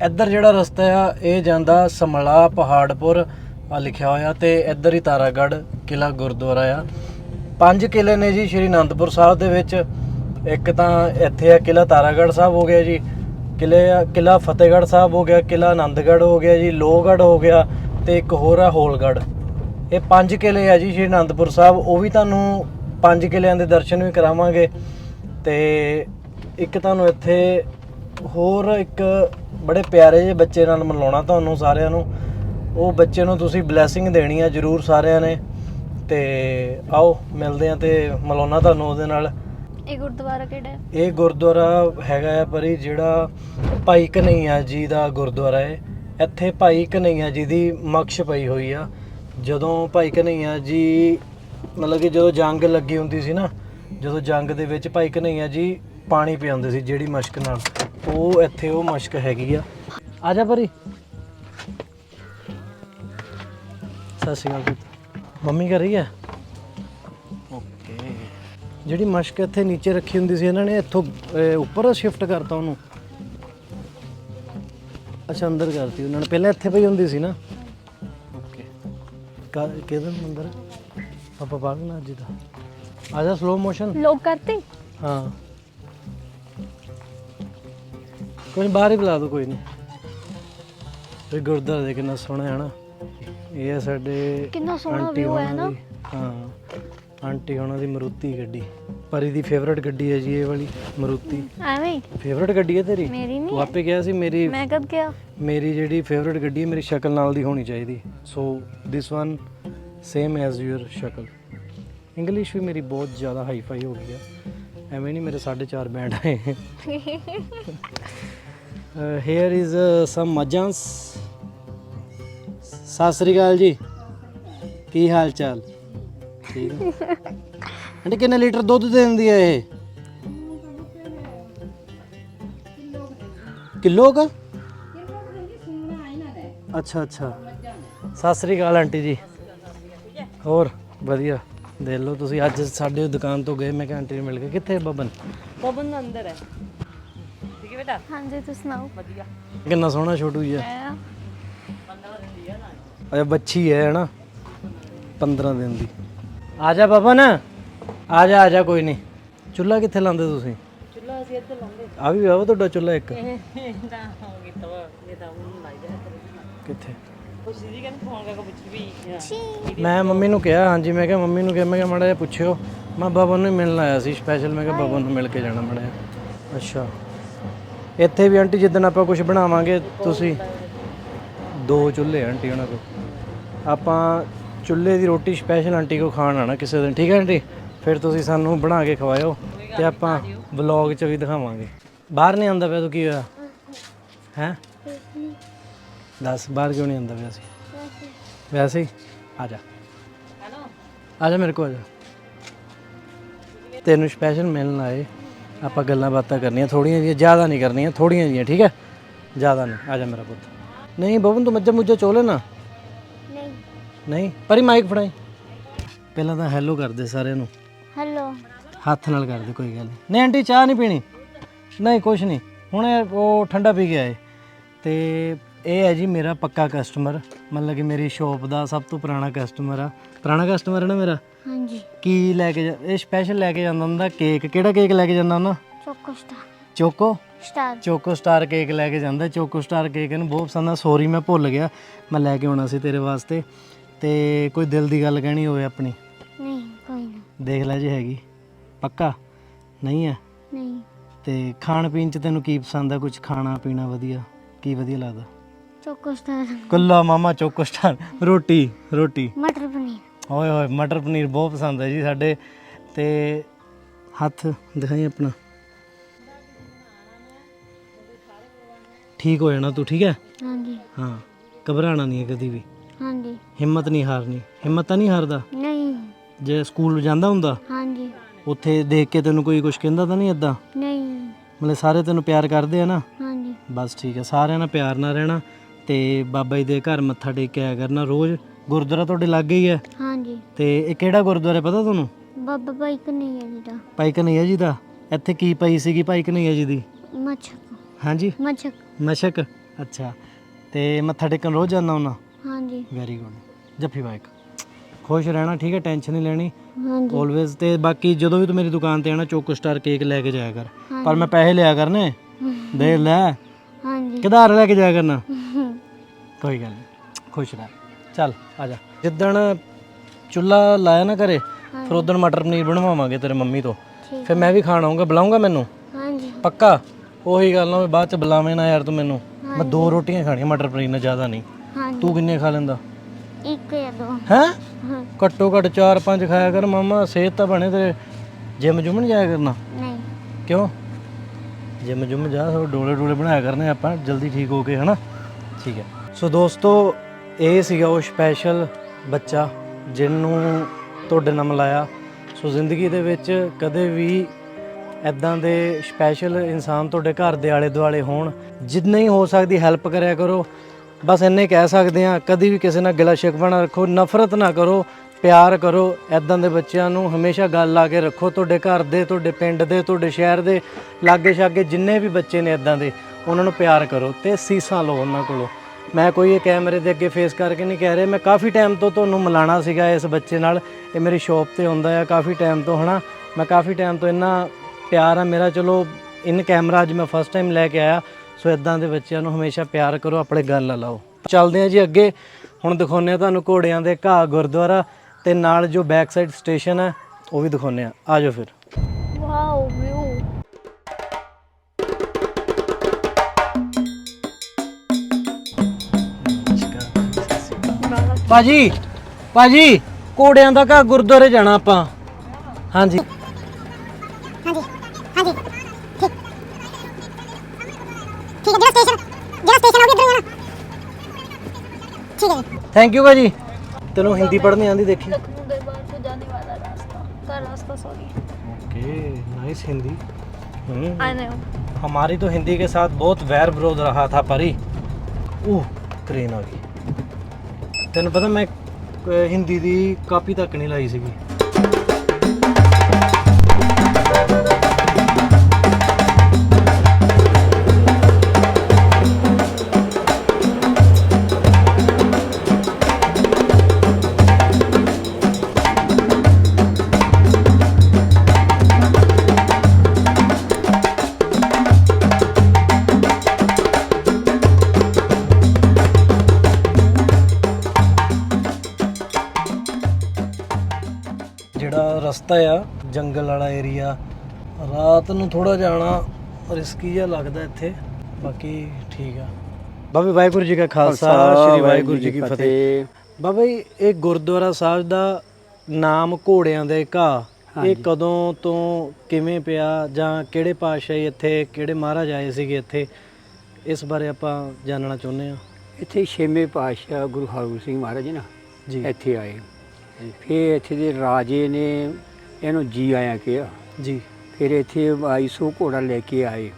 ਇੱਧਰ ਜਿਹੜਾ ਰਸਤਾ ਆ, ਇਹ ਜਾਂਦਾ ਸਮਲਾ ਪਹਾੜਪੁਰ, ਆ ਲਿਖਿਆ ਹੋਇਆ ਤੇ ਇੱਧਰ ਹੀ ਤਾਰਾਗੜ੍ਹ ਕਿਲਾ ਗੁਰਦੁਆਰਾ ਆ। ਪੰਜ ਕਿਲੇ ਨੇ ਜੀ ਸ਼੍ਰੀ ਅਨੰਦਪੁਰ ਸਾਹਿਬ ਦੇ ਵਿੱਚ। ਇੱਕ ਤਾਂ ਇੱਥੇ ਆ ਕਿਲਾ ਤਾਰਾਗੜ੍ਹ ਸਾਹਿਬ ਹੋ ਗਿਆ ਜੀ। ਕਿਲੇ ਆ ਕਿਲਾ ਫਤਿਹਗੜ੍ਹ ਸਾਹਿਬ ਹੋ ਗਿਆ ਕਿਲਾ ਆਨੰਦਗੜ੍ਹ ਹੋ ਗਿਆ ਜੀ, ਲੋਹਗੜ੍ਹ ਹੋ ਗਿਆ ਤੇ ਇੱਕ ਹੋਰ ਆ ਹੋਲਗੜ੍ਹ। ਇਹ ਪੰਜ ਕਿਲੇ ਆ ਜੀ ਸ਼੍ਰੀ ਅਨੰਦਪੁਰ ਸਾਹਿਬ, ਉਹ ਵੀ ਤੁਹਾਨੂੰ ਪੰਜ ਕਿਲਿਆਂ ਦੇ ਦਰਸ਼ਨ ਵੀ ਕਰਾਵਾਂਗੇ। ਤੇ ਇੱਕ ਤੁਹਾਨੂੰ ਇੱਥੇ ਹੋਰ ਇੱਕ ਬੜੇ ਪਿਆਰੇ ਜਿਹੇ ਬੱਚੇ ਨਾਲ ਮਿਲਾਉਣਾ ਤੁਹਾਨੂੰ ਸਾਰਿਆਂ ਨੂੰ। ਉਹ ਬੱਚੇ ਨੂੰ ਤੁਸੀਂ ਬਲੇਸਿੰਗ ਦੇਣੀ ਆ ਜਰੂਰ ਸਾਰਿਆਂ ਨੇ। ਤੇ ਆਓ ਮਿਲਦੇ ਆ ਤੇ ਮਿਲਾਉਣਾ ਤੁਹਾਨੂੰ ਉਹਦੇ ਨਾਲ। ਇਹ ਗੁਰਦੁਆਰਾ ਕਿਹੜਾ ਹੈ? ਇਹ ਗੁਰਦੁਆਰਾ ਹੈਗਾ ਆ ਪਰੀ ਜਿਹੜਾ ਭਾਈ ਕਨਈਆ ਜੀ ਦਾ ਗੁਰਦੁਆਰਾ ਹੈ ਇੱਥੇ ਭਾਈ ਕਨਈਆ ਜੀ ਦੀ ਮਕਸ਼ ਪਈ ਹੋਈ ਆ। ਜਦੋਂ ਭਾਈ ਕਨਈਆ ਜੀ ਮਤਲਬ ਕਿ ਜਦੋਂ ਜੰਗ ਲੱਗੀ ਹੁੰਦੀ ਸੀ ਨਾ ਜਦੋਂ ਜੰਗ ਦੇ ਵਿੱਚ ਭਾਈ ਕਨਈਆ ਜੀ ਪਾਣੀ ਪਿਆਉਂਦੇ ਸੀ ਜਿਹੜੀ ਮਸ਼ਕ ਨਾਲ। ਉਹ ਇੱਥੇ ਉਹ ਮਸ਼ਕ ਹੈਗੀ ਆ। ਆ ਜਾ ਪਰੀ। ਸਤਿ ਸ਼੍ਰੀ ਅਕਾਲ ਪੁੱਤ। ਮੰਮੀ ਕਰ ਰਹੀ ਹੈ ਓਕੇ। ਜਿਹੜੀ ਮਸ਼ਕ ਇੱਥੇ ਨੀਚੇ ਰੱਖੀ ਹੁੰਦੀ ਸੀ ਇਹਨਾਂ ਨੇ ਇੱਥੋਂ ਉੱਪਰ ਸ਼ਿਫਟ ਕਰਤਾ ਉਹਨੂੰ। ਅੱਛਾ ਅੰਦਰ ਕਰਤੀ ਉਹਨਾਂ ਨੇ। ਪਹਿਲਾਂ ਇੱਥੇ ਪਈ ਹੁੰਦੀ ਸੀ ਨਾ। ਓਕੇ। ਕਿਹਦਾ ਅੰਦਰ? ਪਾਪਾ ਬਾਗਨਾ ਜੀ ਦਾ। ਆ ਜਾ ਸਲੋ ਮੋਸ਼ਨ ਲੋਕ ਕਰਤੇ? ਹਾਂ। ਕੋਈ ਬਾਹਰ ਹੀ ਬੁਲਾ ਦੋ ਕੋਈ ਨਹੀਂ ਇਹ ਗੁਰਦੁਆਰਾ ਦੇ ਕਿੰਨਾ ਸੋਹਣਾ ਹੈ ਨਾ। ਇਹ ਹੈ ਸਾਡੇ ਕਿੰਨਾ ਸੋਹਣਾ ਆਂਟੀ ਹੈ ਹੋਣਾ ਨਾ। ਦੀ, ਹਾਂ। ਆਂਟੀ ਹੋਣਾ ਦੀ ਮਰੂਤੀ ਗੱਡੀ। ਪਰੀ ਦੀ ਫੇਵਰਟ ਗੱਡੀ ਹੈ ਜੀ ਇਹ ਵਾਲੀ ਮਰੂਤੀ। ਐਵੇਂ ਹੀ? ਫੇਵਰਟ ਗੱਡੀ ਹੈ ਤੇਰੀ? ਮੇਰੀ ਤੂੰ ਨਹੀਂ ਆਪੇ ਕਿਹਾ ਸੀ ਮੇਰੀ ਮੈਂ ਕਦ ਗਿਆ ਮੇਰੀ ਜਿਹੜੀ ਫੇਵਰਟ ਗੱਡੀ ਹੈ ਮੇਰੀ ਸ਼ਕਲ ਨਾਲ ਦੀ ਹੋਣੀ ਚਾਹੀਦੀ। So this one same as your ਸ਼ਕਲ। ਇੰਗਲਿਸ਼ ਵੀ ਮੇਰੀ ਬਹੁਤ ਜ਼ਿਆਦਾ ਹਾਈ ਫਾਈ ਹੋ ਗਈ ਹੈ ਐਵੇਂ ਨਹੀਂ ਮੇਰੇ 4.5 ਬੈਂਡ ਆਏ। <laughs> Hair is some ਮਜਾਂਸ Sat Sri ਅਕਾਲ ਜੀ। ਕੀ ਹਾਲ ਚਾਲ? ਠੀਕ ਹੈ? ਆਂਟੀ, ਕਿੰਨੇ ਲੀਟਰ ਦੁੱਧ ਦਿੰਦੀ ਹੈ ਇਹ? ਕਿਲੋ ਕਾ? ਅੱਛਾ ਅੱਛਾ। ਸਤਿ ਸ੍ਰੀ ਅਕਾਲ ਆਂਟੀ ਜੀ। ਹੋਰ, ਵਧੀਆ। ਦੇਖ ਲਓ ਤੁਸੀਂ, ਅੱਜ ਸਾਡੇ ਦੁਕਾਨ ਤੋਂ ਗਏ, ਮੈਂ ਕਿਹਾ ਆਂਟੀ ਨੂੰ ਮਿਲ ਕੇ। ਕਿੱਥੇ ਹੈ, ਬਬਨ? ਪਵਨ ਅੰਦਰ ਹੈ। ਠੀਕ ਬੇਟਾ? ਹਾਂਜੀ ਤੁਸੀਂ ਸੁਣਾਓ? ਵਧੀਆ। ਕਿੰਨਾ ਸੋਹਣਾ ਛੋਟੂ ਜਿਹਾ ਮੈਂ ਅਜੇ ਬੱਚੀ ਹੈ ਹਨਾ 15 ਦਿਨ ਦੀ। ਆ ਜਾ ਬਬਨ ਆ ਜਾ ਆ ਜਾ ਕੋਈ ਨਹੀਂ। ਚੁੱਲ੍ਹਾ ਕਿੱਥੇ ਲਾਉਂਦੇ ਤੁਸੀਂ? ਚੁੱਲ੍ਹਾ ਅਸੀਂ ਇੱਧਰ ਲਾਉਂਦੇ। ਆ ਵੀ ਆਵਾ ਤੁਹਾਡਾ ਚੁੱਲ੍ਹਾ ਇੱਕ। ਇਹ ਤਾਂ ਹੋ ਗਈ ਤਵਾ ਇਹ ਤਾਂ ਉਹਨੂੰ ਲਾਈ ਜਾ ਕਿੱਥੇ? ਉਹ ਸਿੱਧੀ ਕਹਿੰਦੀ ਫੋਨ ਕਰਕੇ ਪੁੱਛ ਵੀ ਮੈਂ ਮੰਮੀ ਨੂੰ ਕਿਹਾ ਹਾਂਜੀ ਮੈਂ ਕਿਹਾ ਮੰਮੀ ਨੂੰ ਕਿਹਾ ਮੈਂ ਕਿਹਾ ਮਾੜਾ ਜਿਹਾ ਪੁੱਛਿਓ। ਮੈਂ ਬਬਨ ਨੂੰ ਹੀ ਮਿਲਣ ਆਇਆ ਸੀ ਸਪੈਸ਼ਲ ਮੈਂ ਕਿਹਾ ਬਬਨ ਨੂੰ ਮਿਲ ਕੇ ਜਾਣਾ ਮਾੜਾ ਜਿਹਾ। ਅੱਛਾ। ਇੱਥੇ ਵੀ ਆਂਟੀ ਜਿੱਦਣ ਆਪਾਂ ਕੁਝ ਬਣਾਵਾਂਗੇ ਤੁਸੀਂ? ਦੋ ਚੁੱਲ੍ਹੇ ਆ ਆਂਟੀ ਉਹਨਾਂ ਕੋਲ। ਆਪਾਂ ਚੁੱਲ੍ਹੇ ਦੀ ਰੋਟੀ ਸਪੈਸ਼ਲ ਆਂਟੀ ਕੋ ਖਾਣ ਆਣਾ ਕਿਸੇ ਦਿਨ ਠੀਕ ਹੈ ਆਂਟੀ? ਫਿਰ ਤੁਸੀਂ ਸਾਨੂੰ ਬਣਾ ਕੇ ਖਵਾਇਓ ਤੇ ਆਪਾਂ ਵਲੌਗ 'ਚ ਵੀ ਦਿਖਾਵਾਂਗੇ। ਬਾਹਰ ਨਹੀਂ ਆਉਂਦਾ ਪਿਆ ਤੂੰ ਕੀ ਹੋਇਆ? ਹੈ? ਦੱਸ ਬਾਹਰ ਕਿਉਂ ਨਹੀਂ ਆਉਂਦਾ ਪਿਆ ਸੀ? ਵੈਸੇ ਹੀ? ਆ ਜਾ। ਆ ਜਾ ਮੇਰੇ ਕੋਲ ਆ ਜਾ। ਤੈਨੂੰ ਸਪੈਸ਼ਲ ਮਿਲਣ ਆਏ। ਆਪਾਂ ਗੱਲਾਂ ਬਾਤਾਂ ਕਰਨੀਆਂ ਥੋੜੀਆਂ ਜੀਆਂ ਜ਼ਿਆਦਾ ਨਹੀਂ ਕਰਨੀਆਂ ਥੋੜੀਆਂ ਜੀਆਂ ਠੀਕ ਹੈ? ਜ਼ਿਆਦਾ ਨਹੀਂ ਆ ਜਾ ਮੇਰਾ ਪੁੱਤ। ਨਹੀਂ ਬਬਨ ਤੂੰ ਮੱਝਾਂ ਮੁੱਝਾਂ ਚੋ ਲੈਣਾ? ਨਹੀਂ। ਨਹੀਂ? ਪਰੀ ਮਾਈਕ ਫੜਾਈ। ਪਹਿਲਾਂ ਤਾਂ ਹੈਲੋ ਕਰਦੇ ਸਾਰਿਆਂ ਨੂੰ। ਹੈਲੋ। ਹੱਥ ਨਾਲ ਕਰਦੇ ਕੋਈ ਗੱਲ ਨਹੀਂ। ਨਹੀਂ ਆਂਟੀ ਚਾਹ ਨਹੀਂ ਪੀਣੀ? ਨਹੀਂ ਕੁਛ ਨਹੀਂ। ਹੁਣ ਇਹ ਉਹ ਠੰਡਾ ਪੀ ਕੇ ਆਏ। ਤੇ ਇਹ ਹੈ ਜੀ ਮੇਰਾ ਪੱਕਾ ਕਸਟਮਰ ਮਤਲਬ ਕਿ ਮੇਰੀ ਸ਼ਾਪ ਦਾ ਸਭ ਤੋਂ ਪੁਰਾਣਾ ਕਸਟਮਰ ਆ। ਪੁਰਾਣਾ ਕਸਟਮਰ ਹੈ ਨਾ ਮੇਰਾ? ਹਾਂਜੀ। ਕੀ ਲੈ ਕੇ ਜਾ- ਇਹ ਸਪੈਸ਼ਲ ਲੈ ਕੇ ਜਾਂਦਾ ਹੁੰਦਾ ਕੇਕ ਕਿਹੜਾ ਕੇਕ ਲੈ ਕੇ ਜਾਂਦਾ ਹੁੰਦਾ? Choco Star Choco Star Choco Star cake ਲੈ ਕੇ ਜਾਂਦਾ। ਚੋਕੋ ਸਟਾਰ ਕੇਕ ਇਹਨੂੰ ਬਹੁਤ ਪਸੰਦ ਆ। ਸੌਰੀ ਮੈਂ ਭੁੱਲ ਗਿਆ। ਮੈਂ ਲੈ ਕੇ ਆਉਣਾ ਸੀ ਤੇਰੇ ਵਾਸਤੇ। ਤੇ ਕੋਈ ਦਿਲ ਦੀ ਗੱਲ ਕਹਿਣੀ ਹੋਵੇ ਆਪਣੀ? ਨਹੀਂ ਕੋਈ ਨਾ। ਦੇਖ ਲੈ ਜੇ ਹੈਗੀ। ਪੱਕਾ? ਨਹੀਂ ਹੈ? ਨਹੀਂ। ਤੇ ਖਾਣ ਪੀਣ ਚ ਤੈਨੂੰ ਕੀ ਪਸੰਦ ਆ? ਕੁਝ ਖਾਣਾ ਪੀਣਾ ਵਧੀਆ? ਕੀ ਵਧੀਆ ਲੱਗਦਾ? ਚੋਕੋ ਸਟਾਰ ਕੁੱਲਾ ਮਾਮਾ ਚੋਕੋ ਸਟਾਰ ਰੋਟੀ ਰੋਟੀ। ਮਟਰ ਪਨੀਰ। ਓਏ ਹੋਏ ਮਟਰ ਪਨੀਰ ਬਹੁਤ ਪਸੰਦ ਹੈ ਜੀ ਸਾਡੇ। ਤੇ ਹੱਥ ਦਿਖਾਈ ਆਪਣਾ। ਠੀਕ ਹੋ ਜਾਣਾ ਤੂੰ ਠੀਕ ਹੈ? ਹਾਂਜੀ। ਹਾਂ ਘਬਰਾਣਾ ਨਹੀਂ ਹੈ ਕਦੀ ਵੀ। ਹਾਂਜੀ। ਹਿੰਮਤ ਨਹੀਂ ਹਾਰਨੀ। ਹਿੰਮਤ ਤਾਂ ਨਹੀਂ ਹਾਰਦਾ? ਨਹੀਂ। ਜੇ ਸਕੂਲ ਜਾਂਦਾ ਹੁੰਦਾ? ਹਾਂਜੀ। ਉੱਥੇ ਦੇਖ ਕੇ ਤੈਨੂੰ ਕੋਈ ਕੁਝ ਕਹਿੰਦਾ ਤਾਂ ਨਹੀਂ ਇਦਾਂ ਨਹੀਂ। ਮਤਲਬ ਸਾਰੇ ਤੈਨੂੰ ਪਿਆਰ ਕਰਦੇ ਆ ਨਾ? ਹਾਂਜੀ। ਬਸ ਠੀਕ ਹੈ ਸਾਰਿਆਂ ਨਾਲ ਪਿਆਰ ਨਾਲ ਰਹਿਣਾ ਤੇ ਬਾਬਾ ਜੀ ਦੇ ਘਰ ਮੱਥਾ ਟੇਕਿਆ ਕਰਨਾ ਰੋਜ਼। ਗੁਰਦੁਆਰਾ ਤੁਹਾਡੇ ਲਾਗੇ ਹੀ? ਹੈ ਤੇ ਇਹ ਕਿਹੜਾ ਗੁਰਦੁਆਰਾ ਪਤਾ ਤੁਹਾਨੂੰ? ਬਾਬਾ ਭਾਈ ਕਨਈਆ ਜੀ ਦਾ। ਭਾਈ ਕਨਈਆ ਜੀ ਦਾ? ਇੱਥੇ ਕੀ ਪਈ ਸੀਗੀ ਭਾਈ ਕਨਈਆ ਜੀ ਦੀ? ਮੱਛਕ। ਹਾਂਜੀ? ਮੱਛਕ। ਮਸ਼ਕ ਅੱਛਾ। ਤੇ ਮੱਥਾ ਟੇਕਣ ਰੋਜ਼ ਜਾਂਦਾ ਹੁੰਦਾ ਹਾਂਜੀ। ਵੈਰੀ ਗੁੱਡ ਜੱਫੀ ਬਾਈਕ ਖੁਸ਼ ਰਹਿਣਾ ਠੀਕ ਹੈ ਟੈਨਸ਼ਨ ਨਹੀਂ ਲੈਣੀ। ਹਾਂਜੀ। ਆਲਵੇਜ਼ ਤੇ ਬਾਕੀ ਜਦੋਂ ਵੀ ਤੂੰ ਮੇਰੀ ਦੁਕਾਨ ਤੇ ਆਣਾ ਚੋਕੋ ਸਟਾਰ ਕੇਕ ਲੈ ਕੇ ਜਾਇਆ ਕਰ। ਪਰ ਮੈਂ ਪੈਸੇ ਲਿਆ ਕਰਨੇ। ਦੇ ਲੈ। ਹਾਂਜੀ। ਕਿਧਾਰ ਲੈ ਕੇ ਜਾਇਆ ਕਰਨਾ? ਕੋਈ ਗੱਲ ਨਹੀਂ ਖੁਸ਼ ਰਹਿ। ਚੱਲ ਆ ਜਾ। ਜਿੱਦਣ ਚੁੱਲਾ ਲਾਇਆ ਨਾ ਘਰੇ ਫਿਰ ਉਦੋਂ ਮਟਰ ਪਨੀਰ ਬਣਵਾਵਾਂਗੇ ਤੇਰੇ ਮੰਮੀ ਤੋਂ। ਫਿਰ ਮੈਂ ਵੀ ਖਾਣ ਆਉਂਗਾ ਬੁਲਾਉਂਗਾ ਮੈਨੂੰ? ਹਾਂਜੀ। ਪੱਕਾ? ਉਹੀ ਗੱਲ ਨਾ ਵੀ ਬਾਅਦ ਚ ਬੁਲਾਵੇਂ ਨਾ ਯਾਰ ਤੂੰ ਮੈਨੂੰ। ਮੈਂ ਦੋ ਰੋਟੀਆਂ ਖਾਣੀਆਂ ਮਟਰ ਪਨੀਰ ਨਾਲ ਜ਼ਿਆਦਾ ਨਹੀਂ। ਹਾਂਜੀ। ਤੂੰ ਕਿੰਨੇ ਖਾ ਲੈਂਦਾ? ਇੱਕ ਜਾਂ ਦੋ। ਹੈ? ਹਾਂ। ਘੱਟੋ ਘੱਟ 4-5 ਖਾਇਆ ਕਰ ਮਾਮਾ ਸਿਹਤ ਤਾਂ ਬਣੇ ਤੇਰੇ। ਜਿਮ ਜੁਮ ਨਹੀਂ ਜਾਇਆ ਕਰਨਾ? ਨਹੀਂ। ਕਿਉਂ? ਜਿਮ ਜੁਮ ਜਾ ਸੋ ਡੋਲੇ ਡੋਲੇ ਬਣਾਇਆ ਕਰਨੇ ਆਪਾਂ ਜਲਦੀ ਠੀਕ ਹੋ ਕੇ ਹਨਾ? ਠੀਕ ਹੈ। ਸੋ ਦੋਸਤੋ ਇਹ ਸੀਗਾ ਉਹ ਸਪੈਸ਼ਲ ਬੱਚਾ। ਜਿਹਨੂੰ ਤੁਹਾਡੇ ਨਾਲ ਮਿਲਾਇਆ। ਸੋ ਜ਼ਿੰਦਗੀ ਦੇ ਵਿੱਚ ਕਦੇ ਵੀ ਐਦਾਂ ਦੇ ਸਪੈਸ਼ਲ ਇਨਸਾਨ ਤੁਹਾਡੇ ਘਰ ਦੇ ਆਲੇ ਦੁਆਲੇ ਹੋਣ, ਜਿੰਨੀ ਹੀ ਹੋ ਸਕਦੀ ਹੈਲਪ ਕਰਿਆ ਕਰੋ। ਬਸ ਇੰਨੇ ਕਹਿ ਸਕਦੇ ਆ ਕਦੀ ਵੀ ਕਿਸੇ ਨਾਲ ਗਿਲਾ ਸ਼ਿਕਵਾ ਨਾ ਰੱਖੋ, ਨਫ਼ਰਤ ਨਾ ਕਰੋ, ਪਿਆਰ ਕਰੋ। ਐਦਾਂ ਦੇ ਬੱਚਿਆਂ ਨੂੰ ਹਮੇਸ਼ਾ ਗੱਲ ਲਾ ਕੇ ਰੱਖੋ, ਤੁਹਾਡੇ ਘਰ ਦੇ, ਤੁਹਾਡੇ ਪਿੰਡ ਦੇ, ਤੁਹਾਡੇ ਸ਼ਹਿਰ ਦੇ ਲਾਗੇ ਛਾਗੇ ਜਿੰਨੇ ਵੀ ਬੱਚੇ ਨੇ ਐਦਾਂ ਦੇ, ਉਹਨਾਂ ਨੂੰ ਪਿਆਰ ਕਰੋ ਤੇ ਸੀਸਾਂ ਲਓ ਉਹਨਾਂ ਕੋਲੋਂ। ਮੈਂ ਕੋਈ ਇਹ ਕੈਮਰੇ ਦੇ ਅੱਗੇ ਫੇਸ ਕਰਕੇ ਨਹੀਂ ਕਹਿ ਰਿਹਾ। ਮੈਂ ਕਾਫੀ ਟਾਈਮ ਤੋਂ ਤੁਹਾਨੂੰ ਮਿਲਾਣਾ ਸੀਗਾ ਇਸ ਬੱਚੇ ਨਾਲ। ਇਹ ਮੇਰੀ ਸ਼ੌਪ ਤੇ ਹੁੰਦਾ ਆ ਕਾਫੀ ਟਾਈਮ ਤੋਂ, ਹਨਾ? ਮੈਂ ਕਾਫੀ ਟਾਈਮ ਤੋਂ ਇੰਨਾ ਪਿਆਰ ਆ, ਮੇਰਾ ਚਲੋ ਇਨ ਕੈਮਰਾ ਅੱਜ ਮੈਂ ਫਸਟ ਟਾਈਮ ਲੈ ਕੇ ਆਇਆ। ਸੋ ਇਦਾਂ ਦੇ ਬੱਚਿਆਂ ਨੂੰ ਹਮੇਸ਼ਾ ਪਿਆਰ ਕਰੋ, ਆਪਣੇ ਗੱਲ ਨਾ ਲਾਓ। ਚੱਲਦੇ ਆ ਜੀ ਅੱਗੇ। ਹੁਣ ਦਿਖਾਉਂਦੇ ਆ ਤੁਹਾਨੂੰ ਘੋੜਿਆਂ ਦੇ ਘਾਹ ਗੁਰਦੁਆਰਾ ਤੇ ਨਾਲ ਜੋ ਬੈਕ ਸਾਈਡ ਸਟੇਸ਼ਨ ਹੈ ਉਹ ਵੀ ਦਿਖਾਉਂਦੇ ਆ। ਆ ਜਾਓ ਫਿਰ। ਭਾਜੀ ਭਾਜੀ ਘੋੜਿਆਂ ਦਾ ਘਾਹ ਗੁਰਦੁਆਰੇ ਜਾਣਾ ਆਪਾਂ ਹਾਂਜੀ ਹਾਂਜੀ ਹਾਂਜੀ ਠੀਕ ਠੀਕ ਹੈ ਜਿਹੜਾ ਸਟੇਸ਼ਨ ਜਿਹੜਾ ਸਟੇਸ਼ਨ ਆ ਉਹ ਵੀ ਇੱਧਰੋਂ ਹੀ ਆ ਨਾ ਠੀਕ ਹੈ ਜੀ ਥੈਂਕ ਯੂ ਭਾਜੀ ਤੈਨੂੰ ਹਿੰਦੀ ਪੜ੍ਹਨੀ ਆਂਦੀ ਦੇਖੀ दरबार को जाने वाला रास्ता का रास्ता sorry okay nice Hindi hmm, I know हमारी तो हिंदी के साथ बहुत वैर विरोध रहा था परी ओह ट्रेन आ गई ਤੈਨੂੰ ਪਤਾ ਮੈਂ ਅਹ, ਹਿੰਦੀ ਦੀ ਕਾਪੀ ਤੱਕ ਨਹੀਂ ਲਾਈ ਸੀਗੀ। ਰਸਤਾ ਆ ਜੰਗਲ ਵਾਲਾ ਏਰੀਆ ਰਾਤ ਨੂੰ ਥੋੜਾ ਜਾਣਾ ਰਿਸਕੀ ਜਿਹਾ ਲੱਗਦਾ ਇੱਥੇ। ਬਾਕੀ ਠੀਕ ਆ। ਬਾਬੇ ਵਾਹਿਗੁਰੂ ਜੀ ਕਾ ਖਾਲਸਾ ਸ੍ਰੀ ਵਾਹਿਗੁਰੂ ਜੀ ਕੀ ਫਤਿਹ। ਬਾਬਾ ਜੀ ਇਹ ਗੁਰਦੁਆਰਾ ਸਾਹਿਬ ਦਾ ਨਾਮ ਘੋੜਿਆਂ ਦੇ ਘਾਹ। ਇਹ ਕਦੋਂ ਤੋਂ ਕਿਵੇਂ ਪਿਆ ਜਾਂ ਕਿਹੜੇ ਪਾਤਸ਼ਾਹੀ ਇੱਥੇ ਕਿਹੜੇ ਮਹਾਰਾਜ ਆਏ ਸੀਗੇ ਇੱਥੇ? ਇਸ ਬਾਰੇ ਆਪਾਂ ਜਾਣਨਾ ਚਾਹੁੰਦੇ ਆ ਇੱਥੇ ਛੇਵੇਂ ਪਾਤਸ਼ਾਹ ਗੁਰੂ ਹਰਗੋਬਿੰਦ ਸਿੰਘ ਮਹਾਰਾਜ ਜੀ ਨਾ ਜੀ। ਇੱਥੇ ਆਏ। ਫਿਰ ਇੱਥੇ ਦੇ ਰਾਜੇ ਨੇ ਇਹਨੂੰ ਜੀ ਆਇਆਂ ਕਿਹਾ। ਜੀ। ਫਿਰ ਇੱਥੇ 2200 ਘੋੜਾ ਲੈ ਕੇ ਆਏ।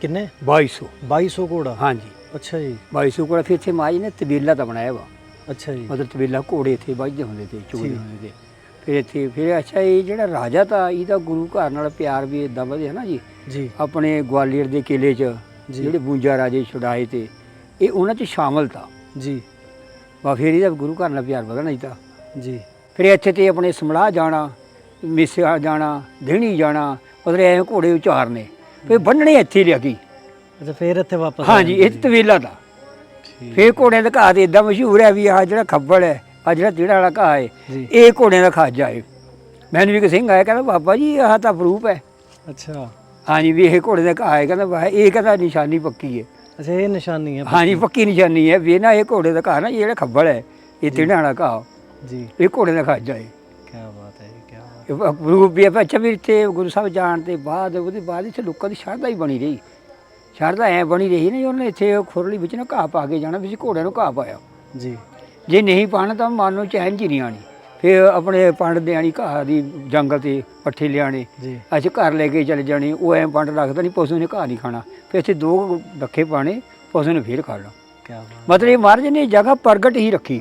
ਕਿੰਨੇ? 2200 2200 ਘੋੜਾ? ਹਾਂਜੀ। ਅੱਛਾ ਜੀ। 2200 ਘੋੜਾ ਫਿਰ ਇੱਥੇ ਮਾਈ ਨੇ ਤਬੀਲਾ ਤਾਂ ਬਣਾਇਆ ਵਾ। ਅੱਛਾ ਜੀ। ਮਤਲਬ ਤਬੀਲਾ ਘੋੜੇ ਇੱਥੇ ਵੱਜਦੇ ਹੁੰਦੇ ਤੇ ਜੀ। ਹੁੰਦੇ ਤੇ। ਫਿਰ ਇੱਥੇ ਫਿਰ ਅੱਛਾ ਇਹ ਜਿਹੜਾ ਰਾਜਾ ਤਾਂ ਇਹਦਾ ਗੁਰੂ ਘਰ ਨਾਲ ਪਿਆਰ ਵੀ ਇਦਾਂ ਵਧਿਆ ਨਾ ਜੀ? ਜੀ। ਆਪਣੇ ਗਵਾਲੀਅਰ ਦੇ ਕਿਲੇ 'ਚ। ਜਿਹੜੇ 52 ਰਾਜੇ ਛੁਡਾਏ ਤੇ ਇਹ ਉਹਨਾਂ 'ਚ ਸ਼ਾਮਲ ਤਾਂ। ਜੀ। ਵਾ ਫਿਰ ਇਹਦਾ ਗੁਰੂ ਘਰ ਨਾਲ ਪਿਆਰ ਵਧਣਾ ਹੀ ਤਾਂ। ਜੀ। ਫਿਰ ਇੱਥੇ ਤੇ ਆਪਣੇ ਸਮਲਾਹ ਜਾਣਾ। ਮਿਸਿਆ ਜਾਣਾ ਦੇਣੀ ਜਾਣਾ ਉਧਰ ਐ ਘੋੜੇ ਉਚਾਰਨੇ। ਫਿਰ ਬੰਨਣੇ ਇੱਥੇ ਲਿਆ ਕੀ ਅੱਛਾ ਫੇਰ ਇੱਥੇ ਵਾਪਸ ਹਾਂਜੀ ਇਹ ਤਵੇਲਾ ਦਾ। ਫਿਰ ਘੋੜਿਆਂ ਦਾ ਘਾਹ ਤੇ ਇਦਾਂ ਮਸ਼ਹੂਰ ਹੈ ਵੀ ਆ ਜਿਹੜਾ ਖੱਬਲ ਹੈ ਆ ਜਿਹੜਾ ਤੀੜਾ ਵਾਲਾ ਘਾਹ ਹੈ ਇਹ ਘੋੜਿਆਂ ਦਾ ਖਾਜਾ ਹੈ ਮੈਨੂੰ ਵੀ ਇੱਕ ਸਿੰਘ ਆਇਆ ਕਹਿੰਦਾ ਬਾਬਾ ਜੀ ਆਹ ਤਾਂ ਪ੍ਰੂਫ ਹੈ। ਅੱਛਾ। ਹਾਂਜੀ ਵੀ ਇਹ ਘੋੜੇ ਦਾ ਘਾਹ ਹੈ ਕਹਿੰਦਾ ਵਾਹ ਇਹ ਕਹਿੰਦਾ ਨਿਸ਼ਾਨੀ ਪੱਕੀ ਹੈ। ਅੱਛਾ ਇਹ ਨਿਸ਼ਾਨੀ ਹੈ ਹਾਂਜੀ ਪੱਕੀ। ਨਿਸ਼ਾਨੀ ਹੈ ਵੀ ਇਹ ਨਾ ਇਹ ਘੋੜੇ ਦਾ ਘਾਹ ਨਾ ਇਹ ਜਿਹੜਾ ਖੱਬਲ ਹੈ ਇਹ ਤੀੜਾ ਵਾਲਾ ਘਾਹ। ਜੀ। ਇਹ ਘੋੜੇ ਦਾ ਖਾਜਾ ਹੈ ਕੀ ਕੀ ਗੁਰੂ ਵੀ ਅੱਛਾ ਵੀ ਇੱਥੇ ਗੁਰੂ ਸਾਹਿਬ ਜਾਣ ਦੇ ਬਾਅਦ ਉਹਦੇ ਬਾਅਦ ਇੱਥੇ ਲੋਕਾਂ ਦੀ ਸ਼ਰਧਾ ਹੀ ਬਣੀ ਰਹੀ। ਸ਼ਰਧਾ ਐ ਬਣੀ ਰਹੀ ਨਾ ਜੀ ਉਹਨੇ ਇੱਥੇ ਖੁਰਲੀ ਵਿੱਚ ਨਾ ਘਾਹ ਪਾ ਕੇ ਜਾਣਾ ਵੀ ਘੋੜਿਆਂ ਨੂੰ ਘਾਹ ਪਾਇਆ। ਜੀ। ਜੇ ਨਹੀਂ ਪਾਣਾ ਤਾਂ ਮਨ ਨੂੰ ਚੈਨ ਚ ਨਹੀਂ ਆਣੀ ਫਿਰ ਆਪਣੇ ਪੰਡ ਦੇਣੀ ਘਾਹ ਦੀ ਜੰਗਲ ਤੇ ਪੱਠੇ ਲਿਆਣੇ ਜੀ। ਅਸੀਂ ਘਰ ਲੈ ਕੇ ਚਲੇ ਜਾਣੇ ਉਹ ਐ ਪੰਡ ਰੱਖਦਾ ਨਹੀਂ ਪਸ਼ੂ ਨੇ ਘਾਹ ਨਹੀਂ ਖਾਣਾ। ਫਿਰ ਇੱਥੇ ਦੋ ਰੱਖੇ ਪਾਣੇ ਪਸ਼ੂ ਨੇ ਫੇਰ ਖਾ ਬਾਤ। ਮਤਲਬ ਇਹ ਮਹਾਰਾਜ ਨੇ ਜਗ੍ਹਾ ਪ੍ਰਗਟ ਹੀ ਰੱਖੀ।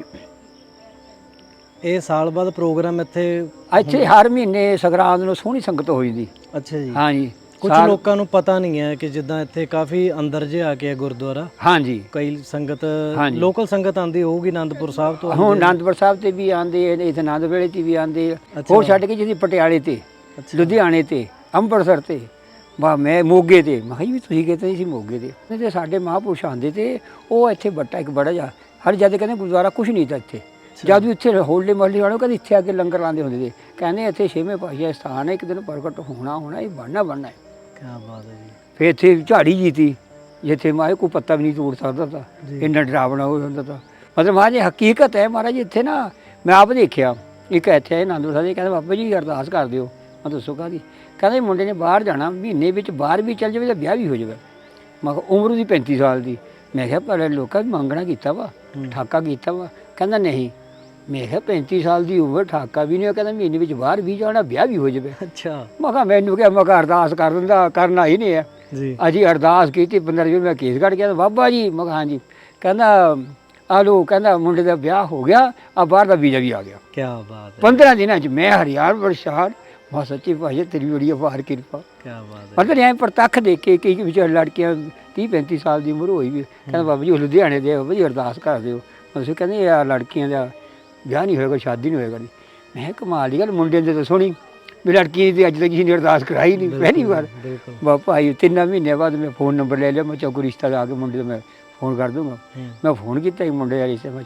ਇਹ ਸਾਲ ਬਾਅਦ ਪ੍ਰੋਗਰਾਮ ਇੱਥੇ ਇੱਥੇ ਹਰ ਮਹੀਨੇ ਸੰਗਰਾਂਦ ਨੂੰ ਸੋਹਣੀ ਸੰਗਤ ਹੋਈ ਦੀ ਅੱਛਾ ਜੀ। ਹਾਂਜੀ। ਕੁਝ ਸਾਲ- ਲੋਕਾਂ ਨੂੰ ਪਤਾ ਨਹੀਂ ਹੈ ਕਿ ਜਿੱਦਾਂ ਇੱਥੇ ਕਾਫੀ ਅੰਦਰ ਜੇ ਆ ਕੇ ਹੈ ਗੁਰਦੁਆਰਾ। ਹਾਂਜੀ। ਕਈ ਸੰਗਤ ਹਾਂਜੀ। ਲੋਕਲ ਸੰਗਤ ਆਂਦੀ ਹੋਊਗੀ ਆਨੰਦਪੁਰ ਸਾਹਿਬ ਤੋਂ। ਹੁਣ ਅਨੰਦਪੁਰ ਸਾਹਿਬ ਤੇ ਵੀ ਆਂਦੇ ਇਥੇ ਆਨੰਦ ਵੇਲੇ ਤੇ ਵੀ ਆਂਦੇ ਅੱਛਾ। ਹੋਰ ਛੱਡ ਕੇ ਜਿਹਦੀ ਪਟਿਆਲੇ ਤੇ ਅੱਛਾ। ਲੁਧਿਆਣੇ ਤੇ ਅੰਮ੍ਰਿਤਸਰ ਤੇ। ਬਾ ਮੈਂ ਮੋਗੇ ਤੇ ਮੈਂ ਕਿਹਾ ਜੀ ਵੀ ਤੁਸੀਂ ਕਿਤੇ ਸੀ ਮੋਗੇ ਤੇ? ਤੇ ਸਾਡੇ ਮਹਾਂਪੁਰਸ਼ ਆਂਦੇ ਤੇ ਉਹ ਇੱਥੇ ਬੱਟਾ ਇੱਕ ਬੜਾ ਜਾ ਹਰ ਜਦ ਕਹਿੰਦੇ ਗੁਰਦੁਆਰਾ ਕੁਝ ਨਹੀਂ ਤਾਂ ਇੱਥੇ। ਜਦ ਵੀ ਇੱਥੇ ਹੋਲੇ ਮਹੱਲੇ ਵਾਲੇ ਕਹਿੰਦੇ ਇੱਥੇ ਆ ਕੇ ਲੰਗਰ ਲਾਉਂਦੇ ਹੁੰਦੇ ਸੀ। ਕਹਿੰਦੇ ਇੱਥੇ ਛੇਵੇਂ ਪਾਤਸ਼ਾਹ ਸਥਾਨ ਹੈ ਇੱਕ ਦਿਨ ਪ੍ਰਗਟ ਹੋਣਾ ਹੋਣਾ ਇਹ ਬਣਨਾ ਬਣਨਾ ਹੈ। ਕੀ ਬਾਤ ਹੈ ਜੀ। ਫਿਰ ਇੱਥੇ ਝਾੜੀ ਜੀ ਤੀ ਜਿੱਥੇ ਮਾਏ ਕੋਈ ਪੱਤਾ ਵੀ ਨਹੀਂ ਤੋੜ ਸਕਦਾ ਤਾ ਇੰਨਾ ਡਰਾਵਣਾ ਹੋ ਜਾਂਦਾ ਤਾ। ਮਤਲਬ ਮਹਾਰਾਜ ਹਕੀਕਤ ਹੈ ਮਹਾਰਾਜ ਇੱਥੇ ਨਾ ਮੈਂ ਆਪ ਦੇਖਿਆ ਇੱਕ ਇੱਥੇ ਆਨੰਦਪੁਰ ਸਾਹਿਬ ਜੀ ਕਹਿੰਦੇ ਬਾਬਾ ਜੀ ਅਰਦਾਸ ਕਰ ਦਿਓ। ਮੈਂ ਦੱਸੋ ਕਾਹਦੀ? ਕਹਿੰਦੇ ਮੁੰਡੇ ਨੇ ਬਾਹਰ ਜਾਣਾ ਮਹੀਨੇ ਵਿੱਚ ਬਾਹਰ ਵੀ ਚੱਲ ਜਾਵੇ ਤਾਂ ਵਿਆਹ ਵੀ ਹੋ ਜਾਵੇ। ਮੈਂ ਕਿਹਾ ਉਮਰ ਉਹਦੀ 35 ਸਾਲ ਦੀ। ਮੈਂ ਕਿਹਾ ਪਰ ਲੋਕਾਂ ਨੇ ਮੰਗਣਾ ਕੀਤਾ ਵਾ ਠਾਕਾ ਕੀਤਾ ਵਾ। ਕਹਿੰਦਾ ਨਹੀਂ ਮੈਂ ਕਿਹਾ 35 ਸਾਲ ਦੀ ਉਮਰ ਠਾਕਾ ਵੀ ਨਹੀਂ ਹੋਇਆ, ਕਹਿੰਦਾ ਮਹੀਨੇ ਵਿੱਚ ਬਾਹਰ ਵੀ ਜਾਣਾ ਵਿਆਹ ਵੀ ਹੋ ਜਾਵੇ। ਅੱਛਾ। ਮੈਂ ਕਿਹਾ ਮੈਨੂੰ ਕਿਹਾ ਮੈਂ ਕਿਹਾ ਅਰਦਾਸ ਕਰ ਦਿੰਦਾ ਕਰਨਾ ਹੀ ਨਹੀਂ ਹੈ ਜੀ। ਅਜੀ ਅਰਦਾਸ ਕੀਤੀ 15 ਦਿਨ ਮੈਂ ਕੇਸ ਕੱਢ ਗਿਆ ਬਾਬਾ ਜੀ ਮੈਂ ਕਿਹਾ ਹਾਂਜੀ। ਕਹਿੰਦਾ ਆ ਲੋ ਕਹਿੰਦਾ ਮੁੰਡੇ ਦਾ ਵਿਆਹ ਹੋ ਗਿਆ ਆ ਬਾਹਰ ਦਾ ਵੀਜ਼ਾ ਵੀ ਆ ਗਿਆ। ਕੀ ਬਾਤ ਹੈ। 15 ਦਿਨਾਂ ਚ ਮੈਂ ਹਰਿਆਣ ਪਰੇਸ਼ਾਨ ਮਾ ਸੱਚੀ ਭਾਈ ਤੇਰੀ ਬੜੀ ਅਪਾਰ ਕਿਰਪਾ। ਕੀ ਬਾਤ ਹੈ। ਮਤਲਬ ਐ ਪ੍ਰਤੱਖ ਦੇਖ ਕੇ ਕਈ ਵਿਚਾਰ ਲੜਕੀਆਂ 30 35 ਸਾਲ ਦੀ ਉਮਰ ਹੋਈ ਵੀ ਕਹਿੰਦਾ ਬਾਬਾ ਜੀ ਉਹ ਲੁਧਿਆਣੇ ਦੇ ਬਾਬਾ ਜੀ ਅਰਦਾਸ ਕਰ ਦਿਓ ਅਸੀਂ ਕਹਿੰਦੇ ਯਾਰ ਲੜਕੀਆਂ ਦਾ ਵਿਆਹ ਨਹੀਂ ਹੋਏਗਾ ਸ਼ਾਦੀ ਨਹੀਂ ਹੋਏਗਾ। ਮੈਂ ਕਿਹਾ ਕਮਾਲ ਦੀ ਗੱਲ ਮੁੰਡੇ ਦੇ ਤਾਂ ਸੁਣੀ ਵੀ ਲੜਕੀ ਦੀ ਅੱਜ ਤੱਕ ਕਿਸੇ ਨੇ ਅਰਦਾਸ ਕਰਾਈ ਨਹੀਂ। ਪਹਿਲੀ ਵਾਰ। ਬਾ ਭਾਈ ਤਿੰਨ ਮਹੀਨੇ ਬਾਅਦ ਮੈਂ ਫੋਨ ਨੰਬਰ ਲੈ ਲਿਆ ਮੈਂ ਚਾ ਕੋਈ ਰਿਸ਼ਤਾ ਆ ਕੇ ਮੁੰਡੇ ਦਾ ਮੈਂ ਫੋਨ ਕਰ ਦੂੰਗਾ। ਹੂੰ। ਮੈਂ ਫੋਨ ਕੀਤਾ ਇੱਕ ਮੁੰਡੇ ਵਾਲੀ ਸੇ ਮੈਂ।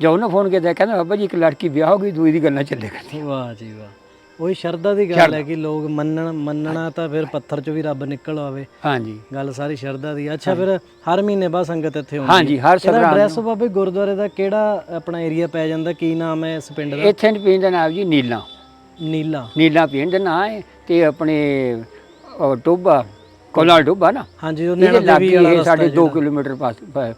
ਜਦ ਉਹਨੇ ਫੋਨ ਕੀਤਾ ਕਹਿੰਦਾ ਬਾਬਾ ਜੀ ਇੱਕ ਲੜਕੀ ਵਿਆਹ ਹੋ ਗਈ ਦੂਈ ਦੀ ਗੱਲਾਂ ਚੱਲੇ ਕਰਦੀ। ਵਾਹ ਜੀ ਵਾਹ। ਉਹੀ ਸ਼ਰਧਾ ਦੀ ਗੱਲ। ਹੈ ਕਿ ਲੋਕ ਮੰਨਣ ਮੰਨਣਾ ਤਾਂ ਫਿਰ ਪੱਥਰ ਚੋਂ ਵੀ ਰੱਬ ਨਿਕਲ ਆਵੇ। ਹਾਂਜੀ। ਗੱਲ ਸਾਰੀ ਸ਼ਰਧਾ ਦੀ। ਅੱਛਾ ਫਿਰ ਹਰ ਮਹੀਨੇ ਬਾਅਦ ਸੰਗਤ ਇੱਥੇ ਆਉਂਦੀ ਹਾਂਜੀ ਹਰ ਸੰਗਰਾਂਦ ਐਡਰੈਸ ਬਾਬੇ ਗੁਰਦੁਆਰੇ ਦਾ ਕਿਹੜਾ ਆਪਣਾ ਏਰੀਆ ਪੈ ਜਾਂਦਾ? ਕੀ ਨਾਮ ਹੈ ਇਸ ਪਿੰਡ ਦਾ? ਇੱਥੇ ਪਿੰਡ ਦਾ ਨਾਮ ਜੀ ਨੀਲਾ। ਨੀਲਾ। ਨੀਲਾ ਪਿੰਡ ਦਾ ਨਾਂ ਹੈ ਤੇ ਆਪਣੇ ਟੋਬਾ ਕੋਲਾ ਟੋਬਾ ਨਾ। ਹਾਂਜੀ ਉਹ ਲਾਗੇ ਦੇਵੀ ਵਾਲਾ ਰਸਤਾ ਸਾਡੇ 2 ਜਿਹੜਾ। ਕਿਲੋਮੀਟਰ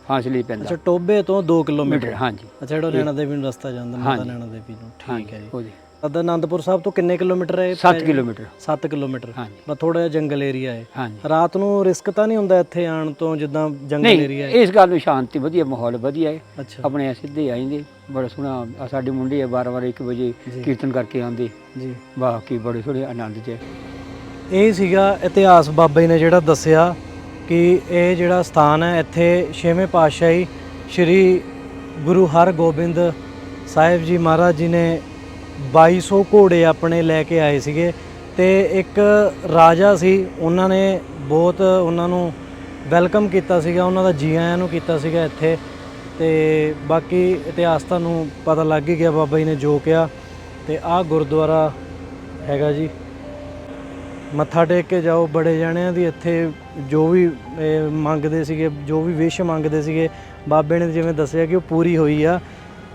ਫਾਸਲੇ ਪੈਂਦਾ। ਅੱਛਾ ਟੋਬੇ ਤੋਂ 2 ਕਿਲੋਮੀਟਰ। ਮੀਟਰ ਹਾਂਜੀ। ਅੱਛਾ ਜਿਹੜਾ ਨੈਣਾ ਦੇਵੀ ਨੂੰ ਰਸਤਾ ਜਾਂਦਾ ਮਾਤਾ। ਨੈਣਾ ਦੇਵੀ ਨੂੰ। ਠੀਕ ਹੈ ਜੀ। ਅਦਾ ਆਨੰਦਪੁਰ ਸਾਹਿਬ ਤੋਂ ਕਿੰਨੇ ਕਿਲੋਮੀਟਰ ਹੈ 7 ਕਿਲੋਮੀਟਰ। 7 ਕਿਲੋਮੀਟਰ। ਹਾਂਜੀ। ਬਸ ਥੋੜਾ ਜਿਹਾ ਜੰਗਲ ਏਰੀਆ ਹੈ। ਹਾਂਜੀ। ਰਾਤ ਨੂੰ ਰਿਸਕ ਤਾਂ ਨਹੀਂ ਹੁੰਦਾ ਇੱਥੇ ਆਣ ਤੋਂ ਜਿੱਦਾਂ ਜੰਗਲ ਨਹੀਂ ਏਰੀਆ ਹੈ? ਇਸ ਗੱਲ ਨੂੰ ਸ਼ਾਂਤੀ ਵਧੀਆ ਮਾਹੌਲ ਵਧੀਆ ਹੈ। ਅੱਛਾ। ਆਪਣੇ ਸਿੱਧੇ ਆ ਜਾਂਦੇ ਬੜਾ ਸੋਹਣਾ ਆਹ ਸਾਡੇ ਮੁੰਡੇ ਆ 12 12 1 ਵਜੇ ਜੀ। ਕੀਰਤਨ ਕਰਕੇ ਆਉਂਦੇ। ਜੀ। ਬਾਕੀ ਬੜੇ ਸੋਹਣੇ ਆਨੰਦ ਚ ਇਹ ਸੀਗਾ ਇਤਿਹਾਸ ਬਾਬਾ ਜੀ ਨੇ ਜਿਹੜਾ ਦੱਸਿਆ ਕਿ ਇਹ ਜਿਹੜਾ ਸਥਾਨ ਹੈ ਇੱਥੇ ਛੇਵੇਂ ਪਾਤਸ਼ਾਹੀ ਸ੍ਰੀ ਗੁਰੂ ਹਰਗੋਬਿੰਦ ਸਾਹਿਬ ਜੀ ਮਹਾਰਾਜ ਜੀ ਨੇ 2200 ਘੋੜੇ ਆਪਣੇ ਲੈ ਕੇ ਆਏ ਸੀਗੇ ਤੇ ਇੱਕ ਰਾਜਾ ਸੀ, ਉਹਨਾਂ ਨੇ ਬਹੁਤ ਉਹਨਾਂ ਨੂੰ ਵੈਲਕਮ ਕੀਤਾ ਸੀਗਾ, ਉਹਨਾਂ ਦਾ ਜੀ ਆਇਆਂ ਨੂੰ ਕੀਤਾ ਸੀਗਾ ਇੱਥੇ। ਤੇ ਬਾਕੀ ਇਤਿਹਾਸ ਤੁਹਾਨੂੰ ਪਤਾ ਲੱਗ ਹੀ ਗਿਆ ਬਾਬਾ ਜੀ ਨੇ ਜੋ ਕਿਹਾ। ਤੇ ਆਹ ਗੁਰਦੁਆਰਾ ਹੈਗਾ ਜੀ। ਮੱਥਾ ਟੇਕ ਕੇ ਜਾਓ, ਬੜੇ ਜਾਣਿਆਂ ਦੀ ਇੱਥੇ ਜੋ ਵੀ ਮੰਗਦੇ ਸੀਗੇ, ਜੋ ਵੀ ਵਿਸ਼ ਮੰਗਦੇ ਸੀਗੇ, ਬਾਬੇ ਨੇ ਜਿਵੇਂ ਦੱਸਿਆ ਕਿ ਉਹ ਪੂਰੀ ਹੋਈ ਆ।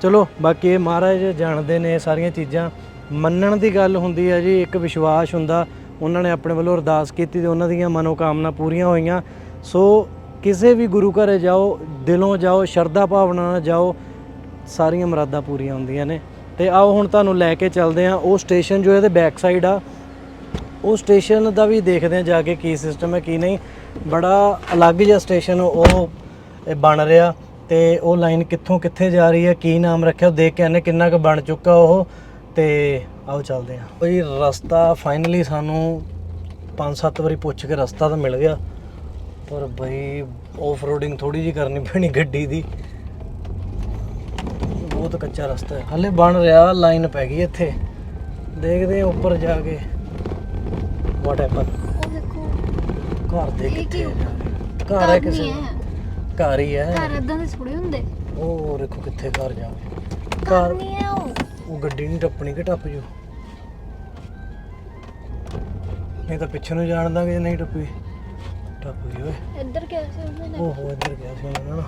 ਚਲੋ, ਬਾਕੀ ਇਹ ਮਹਾਰਾਜ ਜਾਣਦੇ ਨੇ ਇਹ ਸਾਰੀਆਂ ਚੀਜ਼ਾਂ। ਮੰਨਣ ਦੀ ਗੱਲ ਹੁੰਦੀ ਹੈ ਜੀ, ਇੱਕ ਵਿਸ਼ਵਾਸ ਹੁੰਦਾ। ਉਹਨਾਂ ਨੇ ਆਪਣੇ ਵੱਲੋਂ ਅਰਦਾਸ ਕੀਤੀ ਤੇ ਉਹਨਾਂ ਦੀਆਂ ਮਨੋਕਾਮਨਾ ਪੂਰੀਆਂ ਹੋਈਆਂ। ਸੋ ਕਿਸੇ ਵੀ ਗੁਰੂ ਘਰੇ ਜਾਓ, ਦਿਲੋਂ ਜਾਓ, ਸ਼ਰਧਾ ਭਾਵਨਾ ਨਾਲ ਜਾਓ, ਸਾਰੀਆਂ ਮੁਰਾਦਾਂ ਪੂਰੀਆਂ ਹੁੰਦੀਆਂ ਨੇ। ਤੇ ਆਓ, ਹੁਣ ਤੁਹਾਨੂੰ ਲੈ ਕੇ ਚੱਲਦੇ ਆ ਉਹ ਸਟੇਸ਼ਨ ਜੋ ਇਹਦੇ ਬੈਕ ਸਾਈਡ ਆ। ਉਹ ਸਟੇਸ਼ਨ ਦਾ ਵੀ ਦੇਖਦੇ ਆ ਜਾ ਕੇ ਕੀ ਸਿਸਟਮ ਹੈ, ਕੀ ਨਹੀਂ। ਬੜਾ ਅਲੱਗ ਜਿਹਾ ਸਟੇਸ਼ਨ ਉਹ ਬਣ ਰਿਹਾ। ਤੇ ਉਹ ਲਾਈਨ ਕਿੱਥੋਂ ਕਿੱਥੇ ਜਾ ਰਹੀ ਹੈ ਕੀ ਨਾਮ ਰੱਖਿਆ ਉਹ ਦੇਖ ਕੇ ਆਨੇ ਕਿੰਨਾ ਕੁ ਬਣ ਚੁੱਕਾ ਉਹ। ਤੇ ਆਓ ਚੱਲਦੇ ਆ ਬਈ ਰਸਤਾ ਫਾਈਨਲੀ ਸਾਨੂੰ 5-7 ਵਾਰੀ ਪੁੱਛ ਕੇ ਰਸਤਾ ਤਾਂ ਮਿਲ ਗਿਆ। ਪਰ ਬਈ ਆਫ ਰੋਡਿੰਗ ਥੋੜੀ ਜੀ ਕਰਨੀ ਪੈਣੀ ਗੱਡੀ ਦੀ। ਬਹੁਤ ਕੱਚਾ ਰਸਤਾ ਹੈ। ਹਲੇ ਬਣ ਰਿਹਾ ਲਾਈਨ ਪੈ ਗਈ ਇੱਥੇ। ਦੇਖਦੇ ਆ ਉੱਪਰ ਜਾ ਕੇ ਵਾਟ ਹੈਪਨ ਉਹ ਦੇਖੋ। ਘਰ ਦੇ ਕਿੱਥੇ ਹੋ? ਘਰ ਹੈ ਕਿਸੇ ਹੈ। ਦਾ। ਘਰ ਹੀ ਹੈ। ਘਰ ਇਦਾਂ ਦੇ ਥੋੜੇ ਹੁੰਦੇ। ਉਹ ਦੇਖੋ ਕਿੱਥੇ ਘਰ ਜਾ ਘਰ ਨਹੀਂ ਹੈ ਉਹ। ਉਹ ਗੱਡੀ ਨਹੀਂ ਟੱਪਣੀ ਕਿ ਟੱਪ ਜੂ ਨਹੀਂ ਤਾਂ ਪਿੱਛੇ ਨੂੰ ਜਾਣ ਦਾਂਗੇ ਜੇ ਨਹੀਂ ਟੱਪੀ। ਟੱਪ ਗਈ ਓਏ। ਇੱਧਰ ਕਿਵੇਂ ਹੁੰਦੇ ਨੇ ਓਹੋ ਇੱਧਰ ਗਿਆ ਸੀ ਉਹਨਾਂ ਨਾ।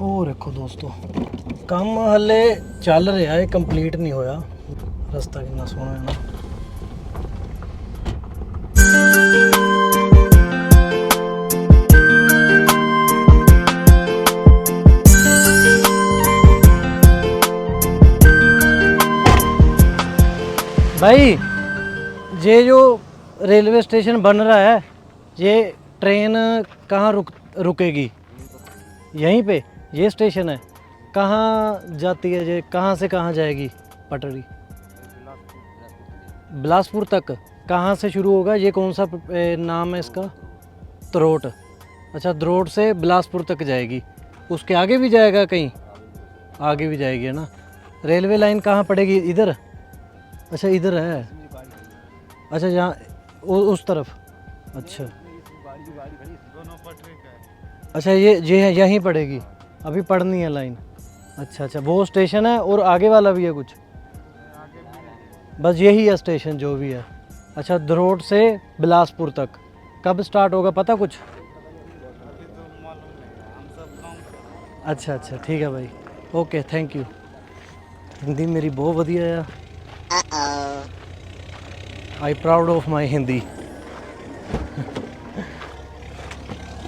ਉਹ ਦੇਖੋ ਦੋਸਤੋ ਕੰਮ ਹਲੇ ਚੱਲ ਰਿਹਾ ਹੈ ਕੰਪਲੀਟ ਨਹੀਂ ਹੋਇਆ। ਰਸਤਾ ਕਿੰਨਾ ਸੋਹਣਾ ਹੈ ਨਾ। भाई ये जो रेलवे स्टेशन बन रहा है, ये ट्रेन कहाँ रुक, रुकेगी? यहीं पे, ये स्टेशन है। कहाँ जाती है, ये कहाँ से कहाँ जाएगी पटरी? बिलासपुर तक। कहाँ से शुरू होगा, ये कौन सा नाम है इसका? त्रोट। अच्छा द्रोट से बिलासपुर तक जाएगी। उसके आगे भी जाएगा कहीं? आगे भी जाएगी, है ना? रेलवे लाइन कहाँ पड़ेगी? इधर। अच्छा इधर है। अच्छा यहाँ उस तरफ़। अच्छा। अच्छा ये ये यहीं पड़ेगी। अभी पढ़नी है लाइन। अच्छा अच्छा वो स्टेशन है और आगे वाला भी है कुछ? बस यही है स्टेशन, जो भी है। अच्छा द्रोड से बिलासपुर तक। कब स्टार्ट होगा, पता कुछ? अच्छा अच्छा ठीक है भाई। Okay, thank you. हिंदी मेरी बहुत बढ़िया है ਆ I proud of my Hindi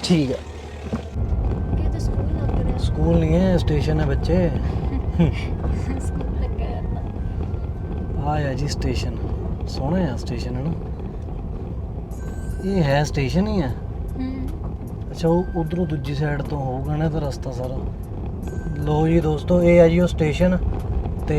ਠੀਕ ਹੈ ਇਹ ਤਾਂ ਸਕੂਲ ਲੱਗ ਰਿਹਾ ਸਕੂਲ ਨਹੀਂ ਹੈ ਸਟੇਸ਼ਨ ਹੈ ਬੱਚੇ ਸਕੂਲ ਲੱਗਾ ਹੈ ਆਇਆ ਜੀ ਸਟੇਸ਼ਨ ਸੋਹਣਾ ਆ ਸਟੇਸ਼ਨ ਹੈ ਨਾ ਇਹ ਹੈ ਸਟੇਸ਼ਨ ਹੀ ਹੈ ਹੂੰ ਅੱਛਾ ਉਹ ਉਧਰੋਂ ਦੂਜੀ ਸਾਈਡ ਤੋਂ ਹੋਊਗਾ ਨਾ ਤਾਂ ਰਸਤਾ ਸਾਰਾ ਲੋ ਜੀ ਦੋਸਤੋ ਇਹ ਆ ਜੀ ਉਹ ਸਟੇਸ਼ਨ ਤੇ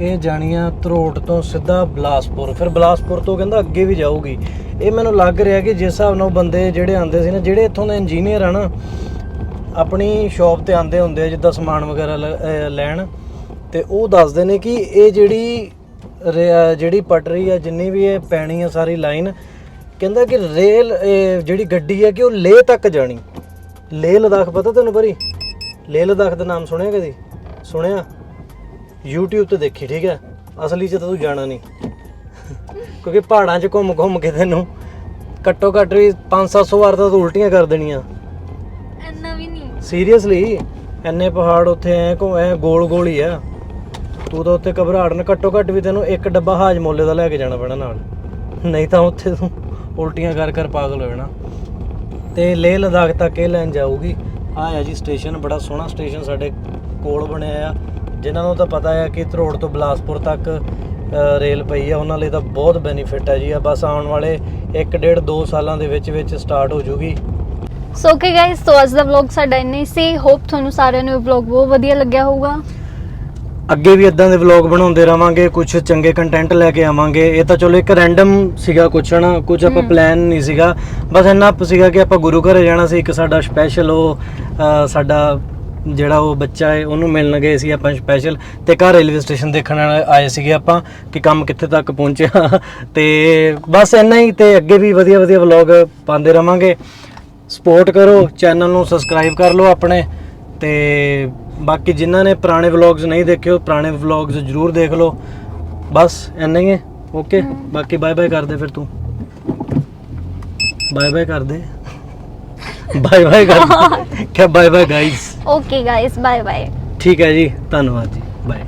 ਇਹ ਜਾਣੀਆਂ ਧਰੋਟ ਤੋਂ ਸਿੱਧਾ ਬਲਾਸਪੁਰ। ਫਿਰ ਬਲਾਸਪੁਰ ਤੋਂ ਕਹਿੰਦਾ ਅੱਗੇ ਵੀ ਜਾਊਗੀ। ਇਹ ਮੈਨੂੰ ਲੱਗ ਰਿਹਾ ਕਿ ਜਿਸ ਹਿਸਾਬ ਨਾਲ ਬੰਦੇ ਜਿਹੜੇ ਆਂਦੇ ਸੀ ਨਾ, ਜਿਹੜੇ ਇੱਥੋਂ ਦੇ ਇੰਜੀਨੀਅਰ ਆ ਨਾ, ਆਪਣੀ ਸ਼ਾਪ ਤੇ ਆਂਦੇ ਹੁੰਦੇ ਆ, ਜਿੱਦਾਂ ਸਮਾਨ ਵਗੈਰਾ ਲ- ਲੈਣ, ਤੇ ਉਹ ਦੱਸਦੇ ਨੇ ਕਿ ਇਹ ਜਿਹੜੀ ਰੇ- ਜਿਹੜੀ ਪਟਰੀ ਆ, ਜਿੰਨੀ ਵੀ ਇਹ ਪੈਣੀ ਆ ਸਾਰੀ ਲਾਈਨ, ਕਹਿੰਦਾ ਕਿ ਰੇਲ ਜਿਹੜੀ ਗੱਡੀ ਹੈ ਕਿ ਉਹ ਲੇਹ ਤੱਕ ਜਾਣੀ। ਲੇਹ ਲਦਾਖ ਪਤਾ ਤੈਨੂੰ ਬਰੀ ਲੇਹ ਲਦਾਖ ਦਾ ਨਾਮ ਸੁਣਿਆ ਕਦੀ? ਸੁਣਿਆ? YouTube ਤੇ ਦੇਖੀ ਠੀਕ ਹੈ? ਅਸਲੀ ਚ ਤਾਂ ਤੂੰ ਜਾਣਾ ਨਹੀਂ। ਕਿਉਂਕਿ ਪਹਾੜਾਂ 'ਚ ਘੁੰਮ ਘੁੰਮ ਕੇ ਤੈਨੂੰ ਘੱਟੋ ਘੱਟ ਵੀ 5-700 ਵਾਰ ਤਾਂ ਤੂੰ ਉਲਟੀਆਂ ਕਰ ਦੇਣੀਆਂ। ਇੰਨਾ ਵੀ ਨਹੀਂ। ਸੀਰੀਅਸਲੀ ਐਨੇ ਪਹਾੜ ਉੱਥੇ ਐ ਕੋ ਐ ਗੋਲ ਗੋਲ ਹੀ ਆ। ਤੂੰ ਤਾਂ ਉੱਥੇ ਘਬਰਾਹਟ ਨਾ ਘੱਟੋ ਘੱਟ ਵੀ ਤੈਨੂੰ ਇੱਕ ਡੱਬਾ ਹਾਜਮੋਲੇ ਦਾ ਲੈ ਕੇ ਜਾਣਾ ਪੈਣਾ ਨਾਲ। ਨਹੀਂ ਤਾਂ ਉੱਥੇ ਤੂੰ ਉਲਟੀਆਂ ਕਰ ਕਰ ਪਾਗਲ ਹੋ ਜਾਣਾ। ਤੇ ਲੇਹ ਲਦਾਖ ਤੱਕ ਇਹ ਲੈਣ ਜਾਊਗੀ। ਆ ਆ ਜੀ ਸਟੇਸ਼ਨ ਬੜਾ ਸੋਹਣਾ ਸਟੇਸ਼ਨ ਸਾਡੇ ਕੋਲ ਬਣਿਆ ਆ। ਜਿਨ੍ਹਾਂ ਨੂੰ ਤਾਂ ਪਤਾ ਹੈ ਕਿ ਧਰੋੜ ਤੋਂ ਬਿਲਾਸਪੁਰ ਤੱਕ ਰੇਲ ਪਈ ਆ ਉਹਨਾਂ ਲਈ ਤਾਂ ਬਹੁਤ ਬੈਨੀਫਿਟ ਹੈ ਜੀ। ਆ ਬਸ ਆਉਣ ਵਾਲੇ 1 ਡੇਢ 2 ਸਾਲਾਂ ਦੇ ਵਿੱਚ ਵਿੱਚ ਸਟਾਰਟ ਹੋ ਜੂਗੀ। ਸੋ ਓਕੇ ਗਾਇਸ ਸੋ ਅੱਜ ਦਾ ਵਲੌਗ ਸਾਡਾ ਇੰਨਾ ਹੀ ਸੀ। ਹੋਪ ਤੁਹਾਨੂੰ ਸਾਰਿਆਂ ਨੂੰ ਇਹ ਵਲੌਗ ਬਹੁਤ ਵਧੀਆ ਲੱਗਿਆ ਹੋਊਗਾ। ਅੱਗੇ ਵੀ ਇਦਾਂ ਦੇ ਵਲੌਗ ਬਣਾਉਂਦੇ ਰਵਾਂਗੇ ਕੁਝ ਚੰਗੇ ਕੰਟੈਂਟ ਲੈ ਕੇ ਆਵਾਂਗੇ। ਇਹ ਤਾਂ ਚਲੋ ਇੱਕ ਰੈਂਡਮ ਸੀਗਾ ਕੁਛ ਨਾ ਕੁਝ ਆਪਾਂ ਪਲਾਨ ਨਹੀਂ ਸੀਗਾ। ਬਸ ਇੰਨਾ ਸੀਗਾ ਕਿ ਆਪਾਂ ਗੁਰੂ ਘਰੇ ਜਾਣਾ ਸੀ ਇੱਕ ਸਾਡਾ ਸਪੈਸ਼ਲ ਉਹ ਸਾਡਾ ਜਿਹੜਾ ਉਹ ਬੱਚਾ ਹੈ ਉਹਨੂੰ ਮਿਲਣ ਗਏ ਸੀ ਆਪਾਂ ਸਪੈਸ਼ਲ ਤੇ ਘਰ ਰੇਲਵੇ ਸਟੇਸ਼ਨ ਦੇਖਣ ਆਏ ਸੀਗੇ ਆਪਾਂ ਕਿ ਕੰਮ ਕਿੱਥੇ ਤੱਕ ਪਹੁੰਚਿਆ। <laughs> ਤੇ ਬਸ ਇੰਨਾ ਹੀ ਤੇ ਅੱਗੇ ਵੀ ਵਧੀਆ ਵਧੀਆ ਵਲੌਗ ਪਾਉਂਦੇ ਰਵਾਂਗੇ। ਸਪੋਰਟ ਕਰੋ ਚੈਨਲ ਨੂੰ ਸਬਸਕ੍ਰਾਈਬ ਕਰ ਲਓ ਆਪਣੇ। ਤੇ ਬਾਕੀ ਜਿਨ੍ਹਾਂ ਨੇ ਪੁਰਾਣੇ ਵਲੌਗਸ ਨਹੀਂ ਦੇਖੇ ਉਹ ਪੁਰਾਣੇ ਵਲੌਗਸ ਜ਼ਰੂਰ ਦੇਖ ਲਓ। ਬਸ ਇੰਨਾ ਹੀ ਹੈ। ਓਕੇ ਬਾਕੀ ਬਾਏ ਬਾਏ ਕਰ ਦੇ ਫਿਰ ਤੂੰ। ਬਾਏ ਬਾਏ ਕਰ ਦੇ ਬਾਏ ਬਾਏ ਕਰ ਕਿਆ bye bye guys okay guys bye bye ਠੀਕ ਹੈ ਜੀ ਧੰਨਵਾਦ ਜੀ ਬਾਏ